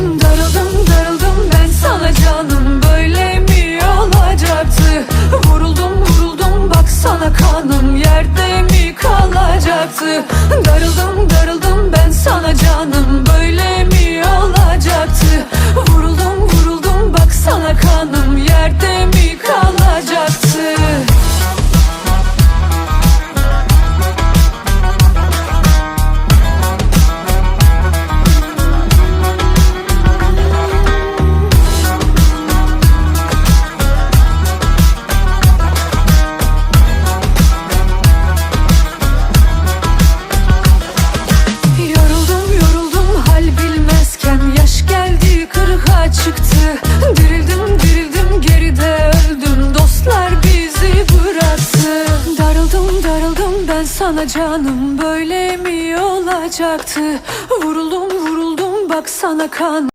Darıldım darıldım ben sana canım. Böyle mi olacaktı? Vuruldum vuruldum baksana kanım. Yerde mi kalacaktı? Darıldım Darıldım ben sana canım Böyle mi olacaktı? Vuruldum vuruldum baksana kan